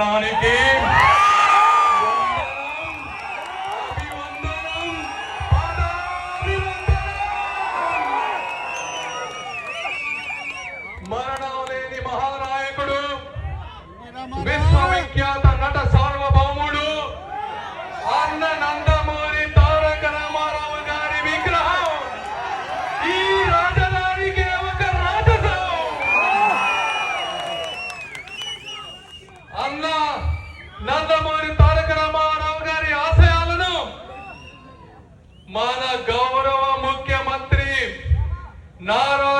on it. here? మన గౌరవ ముఖ్యమంత్రి నారా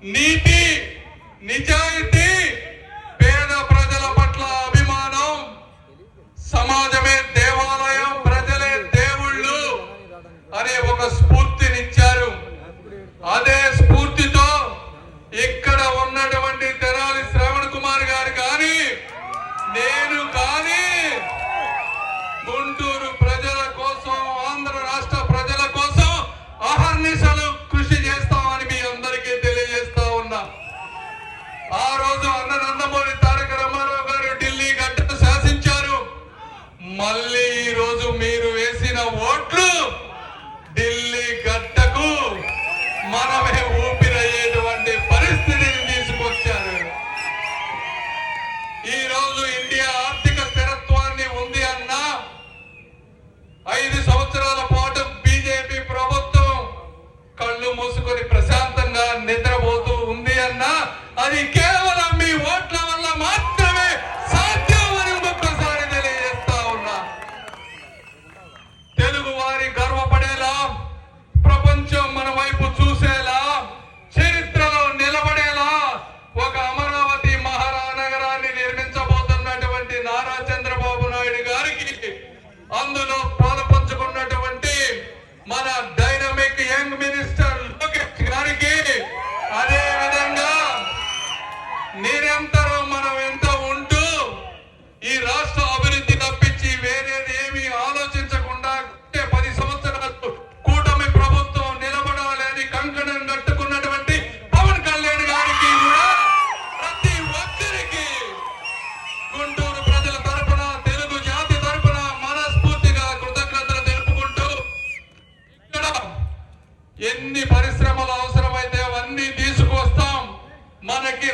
你比 నందమూరి తారక రామారావు గారు ఢిల్లీ గడ్డను శాసించారు. మళ్ళీ ఈ రోజు మీరు వేసిన ఓట్లు ఢిల్లీ గడ్డకు మనమే ఊపిరయ్యేటువంటి పరిస్థితిని తీసుకొచ్చారు. ఈ రోజు ఇండియా ఆర్థిక స్థిరత్వాన్ని ఉంది అన్న ఐదు సంవత్సరాల పాటు బీజేపీ ప్రభుత్వం కళ్ళు మూసుకొని ప్రశాంతంగా నిద్రపోతూ ఉంది అన్న అది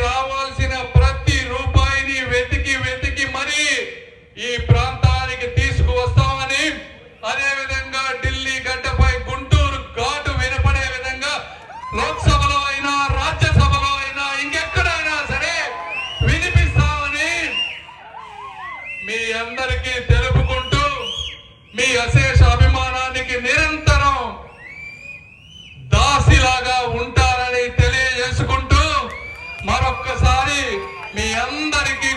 రావాల్సిన ప్రతి రూపాయిని వెతికి వెతికి మరి ఈ ప్రాంతానికి తీసుకువస్తామని అదేవిధంగా ఢిల్లీ గడ్డపై గుంటూరు ఘాటు వినపడే విధంగా లోక్సభలో అయినా రాజ్యసభలో అయినా ఇంకెక్కడైనా సరే వినిపిస్తామని మీ అందరికీ తెలుపుకుంటూ మీ అశేష అభిమానానికి నిరంతరం మీ అందరికీ